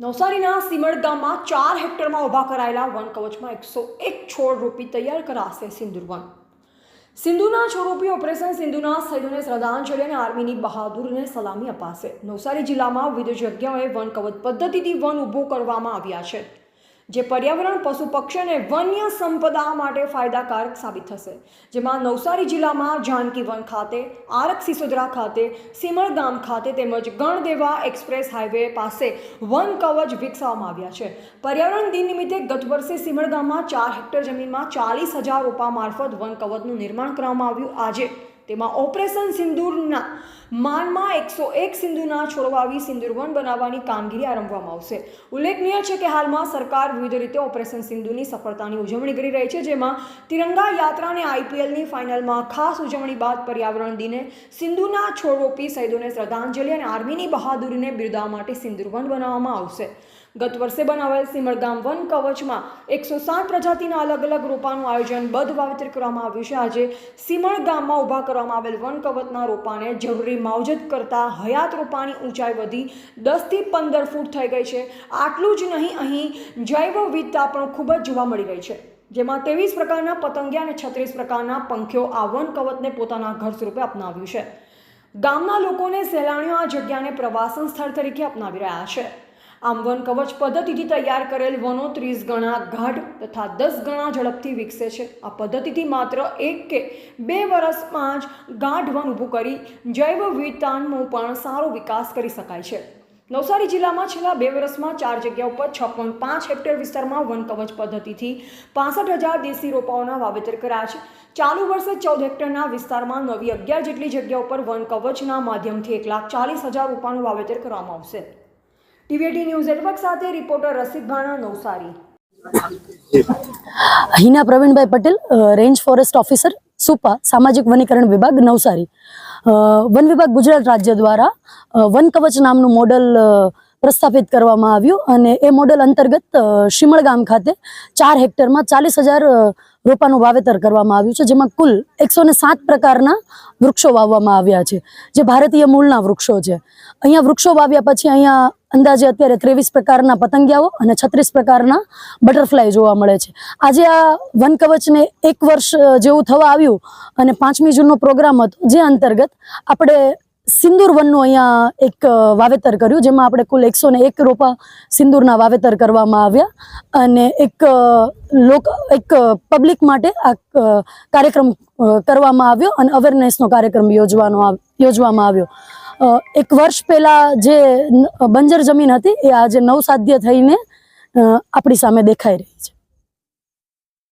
નવસારીના સીમડ ગામમાં ચાર હેક્ટરમાં ઊભા કરાયેલા વન કવચમાં એકસો એક છોડ રૂપી તૈયાર કરાશે સિંદુર વન. સિંધુના છોરૂપી ઓપરેશન સિંધુના શહીદોને શ્રદ્ધાંજલિ અને આર્મીની બહાદુરને સલામી અપાશે. નવસારી જિલ્લામાં વિવિધ જગ્યાઓએ વન કવચ પદ્ધતિથી વન ઊભું કરવામાં આવ્યા છે. જે પર્યાવરણ, પશુ પક્ષી વન્ય સંપદા માટે ફાયદાકારક સાબિત થશે. જેમાં નવસારી જિલ્લામાં જાનકી વન ખાતે, આરક સિસોદરા ખાતે, સિમળ ખાતે તેમજ ગણદેવા એક્સપ્રેસ હાઈવે પાસે વન કવચ વિકસાવવામાં આવ્યા છે. પર્યાવરણ દિન નિમિત્તે ગત વર્ષે સિમળ ગામમાં ચાર હેક્ટર જમીનમાં ચાલીસ હજાર રોપા મારફત વન કવચનું નિર્માણ કરવામાં આવ્યું. આજે તેમાં ઓપરેશન સિંદૂરના માનમાં એકસો એક સિંધુના છોડવાવી સિંદુર વન બનાવવાની કામગીરી આરંભવામાં આવશે. ઉલ્લેખનીય છે કે હાલમાં સરકાર વિવિધ રીતે ઓપરેશન સિંધુની સફળતાની ઉજવણી કરી રહી છે, જેમાં તિરંગા યાત્રા અને આઈપીએલની ફાઇનલમાં ખાસ ઉજવણી બાદ પર્યાવરણ દિને સિંધુના છોડરોપી શહીદોને શ્રદ્ધાંજલિ અને આર્મીની બહાદુરીને બિરદાવવા માટે સિંદુર વન બનાવવામાં આવશે. ગત વર્ષે બનાવેલ સિમળગામ વન કવચમાં એકસો સાત પ્રજાતિના અલગ અલગ રોપાનું આયોજન બધ વાવેતર કરવામાં આવ્યું છે. આજે સિમળ ગામમાં ઊભા કરવામાં આવેલ વન કવચના રોપાને જરૂરી માવજત કરતા હયાત રૂપાણી ઊંચાઈ વધી દસથી પંદર ફૂટ થઈ ગઈ છે. આટલું જ નહીં, અહીં જૈવ વિવિધતા પણ ખૂબ જ જોવા મળી ગઈ છે. જેમાં ત્રેવીસ પ્રકારના પતંગિયા અને છત્રીસ પ્રકારના પંખીઓ આ વન કવચને પોતાના ઘર સ્વરૂપે અપનાવ્યું છે. ગામના લોકોને સહેલાણીઓ આ જગ્યાને પ્રવાસન સ્થળ તરીકે અપનાવી રહ્યા છે. આમ વન કવચ પદ્ધતિથી તૈયાર કરેલ વનો ત્રીસ ગણા ગાઢ તથા દસ ગણા ઝડપથી વિકસે છે. આ પદ્ધતિથી માત્ર એક કે બે વર્ષમાં જ ગાઢ વન ઊભું કરી જૈવ વિતાનનો પણ સારો વિકાસ કરી શકાય છે. નવસારી જિલ્લામાં છેલ્લા બે વર્ષમાં ચાર જગ્યા ઉપર છ પોઈન્ટ પાંચ હેક્ટર વિસ્તારમાં વન કવચ પદ્ધતિથી પાસઠ હજાર દેશી રોપાઓના વાવેતર કર્યા છે. ચાલુ વર્ષે ચૌદ હેક્ટરના વિસ્તારમાં નવી અગિયાર જેટલી જગ્યા ઉપર વન કવચના માધ્યમથી એક લાખ ચાલીસ હજાર રોપાનું વાવેતર કરવામાં આવશે. ટીવીટી ન્યૂઝ નેટવર્ક સાથે reporter Rasik Bhana Navsari. Hina Pravinbhai Patel range forest officer, Supa, સામાજિક વનીકરણ વિભાગ, નવસારી. વન વિભાગ ગુજરાત રાજ્ય દ્વારા વન કવચ નામનું મોડલ પ્રસ્થાપિત કરવામાં આવ્યું અને એ મોડલ અંતર્ગત શિમળગામ શિમળ ગામ ખાતે ચાર હેક્ટરમાં ચાલીસ હજાર રોપાનું વાવેતર કરવામાં આવ્યું છે, જેમાં કુલ એકસો સાત પ્રકારના વૃક્ષો વાવવામાં આવ્યા છે, જે ભારતીય મૂળના વૃક્ષો છે. અહીંયા વૃક્ષો વાવ્યા પછી અહીંયા અંદાજે અત્યારે ત્રેવીસ પ્રકારના પતંગિયાઓ અને છત્રીસ પ્રકારના બટરફ્લાય જોવા મળે છે. આજે આ વન કવચને એક વર્ષ જેવું થવા આવ્યું અને પાંચમી જૂનનો પ્રોગ્રામ હતો, જે અંતર્ગત આપણે સિંદૂર વનનું અહીંયા એક વાવેતર કર્યું, જેમાં આપણે કુલ એકસો ને એક રોપા સિંદૂરના વાવેતર કરવામાં આવ્યા અને એક લોક, એક પબ્લિક માટે આ કાર્યક્રમ કરવામાં આવ્યો અને અવેરનેસનો કાર્યક્રમ યોજવાનો યોજવામાં આવ્યો. એક વર્ષ પહેલા જે બંજર જમીન હતી, એ આજે નવસાધ્ય થઈને આપણી સામે દેખાઈ રહી છે.